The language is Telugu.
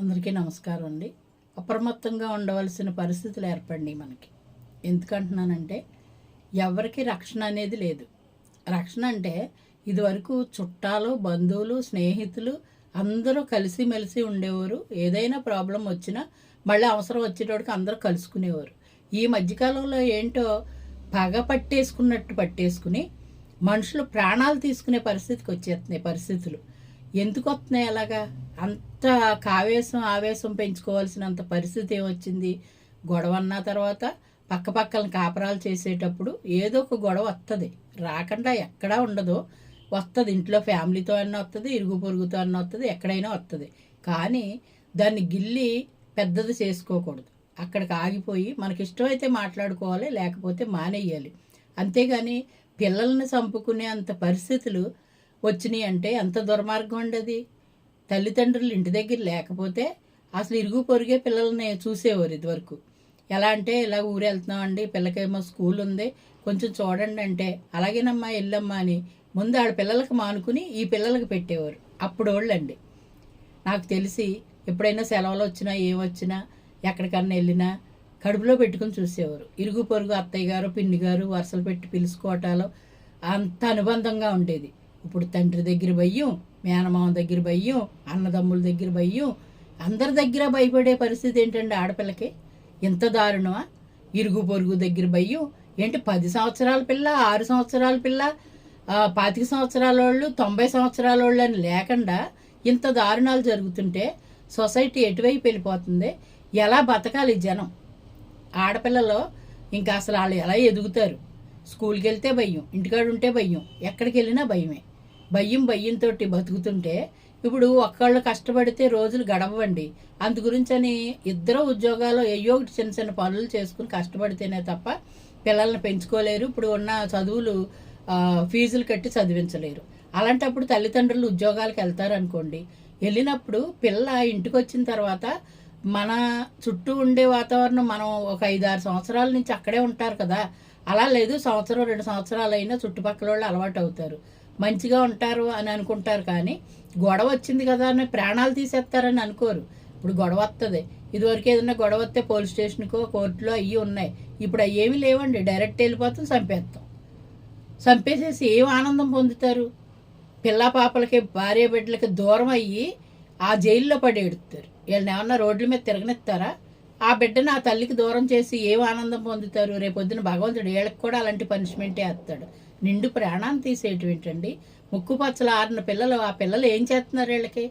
అందరికీ నమస్కారం అండి. అప్రమత్తంగా ఉండవలసిన పరిస్థితులు ఏర్పడినాయి మనకి. ఎందుకంటున్నానంటే ఎవరికి రక్షణ అనేది లేదు. రక్షణ అంటే ఇదివరకు చుట్టాలు బంధువులు స్నేహితులు అందరూ కలిసిమెలిసి ఉండేవారు. ఏదైనా ప్రాబ్లం వచ్చినా మళ్ళీ అవసరం వచ్చేటోడికి అందరూ కలుసుకునేవారు. ఈ మధ్యకాలంలో ఏంటో పగ పట్టేసుకున్నట్టు పట్టేసుకుని మనుషులు ప్రాణాలు తీసుకునే పరిస్థితికి వచ్చేస్తున్నాయి పరిస్థితులు. ఎందుకు వస్తున్నాయి అలాగా? అంత కావేశం ఆవేశం పెంచుకోవాల్సినంత పరిస్థితి ఏమొచ్చింది? గొడవ అన్న తర్వాత పక్క కాపరాలు చేసేటప్పుడు ఏదో ఒక గొడవ వస్తుంది రాకుండా ఎక్కడా ఉండదు. వస్తుంది ఇంట్లో ఫ్యామిలీతో అన్న వస్తుంది ఇరుగు పొరుగుతో అన్న వస్తుంది ఎక్కడైనా వస్తుంది కానీ దాన్ని గిల్లి పెద్దది చేసుకోకూడదు. అక్కడికి ఆగిపోయి మనకిష్టమైతే మాట్లాడుకోవాలి లేకపోతే మానేయాలి. అంతేగాని పిల్లల్ని చంపుకునే అంత పరిస్థితులు వచ్చినాయి అంటే ఎంత దుర్మార్గం ఉండదు తల్లిదండ్రులు ఇంటి దగ్గర లేకపోతే అసలు ఇరుగు పొరిగే పిల్లల్ని చూసేవారు ఇదివరకు. ఎలా అంటే ఇలా ఊరు వెళ్తున్నామండి పిల్లకేమో స్కూల్ ఉంది కొంచెం చూడండి అంటే అలాగేనమ్మా వెళ్ళమ్మా అని ముందు ఆడ పిల్లలకు మానుకుని ఈ పిల్లలకు పెట్టేవారు. అప్పుడు వాళ్ళండి నాకు తెలిసి ఎప్పుడైనా సెలవులు వచ్చినా ఏమొచ్చినా ఎక్కడికన్నా వెళ్ళినా కడుపులో పెట్టుకుని చూసేవారు. ఇరుగు పొరుగు అత్తయ్య గారు పిన్ని గారు వరుసలు పెట్టి పిలుచుకోవటాలు అంత అనుబంధంగా ఉండేది. ఇప్పుడు తండ్రి దగ్గర భయం మేనమామ దగ్గర భయం అన్నదమ్ముల దగ్గర భయం. అందరి దగ్గర భయపడే పరిస్థితి ఏంటండి ఆడపిల్లకి? ఇంత దారుణమా? ఇరుగు పొరుగు దగ్గర భయం. ఏంటి పది సంవత్సరాల పిల్ల ఆరు సంవత్సరాల పిల్ల పాతిక సంవత్సరాల వాళ్ళు తొంభై సంవత్సరాల వాళ్ళు అని లేకుండా ఇంత దారుణాలు జరుగుతుంటే సొసైటీ ఎటువైపు వెళ్ళిపోతుంది? ఎలా బతకాలి జనం? ఆడపిల్లలు ఇంకా అసలు వాళ్ళు ఎలా ఎదుగుతారు? స్కూల్కి వెళ్తే భయం ఇంటికాడ ఉంటే భయం ఎక్కడికి వెళ్ళినా భయమే. భయం భయంతో బతుకుతుంటే ఇప్పుడు ఒక్కళ్ళు కష్టపడితే రోజులు గడవండి అందు గురించని ఇద్దరు ఉద్యోగాలు ఏయో ఒకటి చిన్న చిన్న పనులు చేసుకుని కష్టపడితేనే తప్ప పిల్లల్ని పెంచుకోలేరు. ఇప్పుడు ఉన్న చదువులు ఫీజులు కట్టి చదివించలేరు. అలాంటప్పుడు తల్లిదండ్రులు ఉద్యోగాలకు వెళ్తారు అనుకోండి వెళ్ళినప్పుడు పిల్ల ఇంటికి వచ్చిన తర్వాత మన చుట్టూ ఉండే వాతావరణం మనం ఒక ఐదారు సంవత్సరాల నుంచి అక్కడే ఉంటారు కదా. అలా లేదు సంవత్సరం రెండు సంవత్సరాలు అయినా చుట్టుపక్కల వాళ్ళు అలవాటు అవుతారు మంచిగా ఉంటారు అని అనుకుంటారు కానీ గొడవ వచ్చింది కదా అని ప్రాణాలు తీసేస్తారని అనుకోరు. ఇప్పుడు గొడవ వస్తుంది ఇదివరకు ఏదైనా గొడవ వస్తే పోలీస్ స్టేషన్కో కోర్టులో అయ్యి ఉన్నాయి. ఇప్పుడు అవి ఏమీ లేవండి. డైరెక్ట్ వెళ్ళిపోతాం చంపేస్తాం. చంపేసేసి ఏం ఆనందం పొందుతారు? పిల్ల పాపలకి భార్య బిడ్డలకి దూరం అయ్యి ఆ జైల్లో పడి ఎడుతారు వీళ్ళని ఏమన్నా రోడ్ల మీద తిరగనిస్తారా? ఆ బిడ్డను ఆ తల్లికి దూరం చేసి ఏం ఆనందం పొందుతారు? రేపొద్దున భగవంతుడు వీళ్ళకి కూడా అలాంటి పనిష్మెంటే వేస్తాడు నిండు ప్రాణాన్ని తీసేయటం ఏంటండి ముక్కు పచ్చలు ఆరిన పిల్లలు ఆ పిల్లలు ఏం చేస్తున్నారు వీళ్ళకి?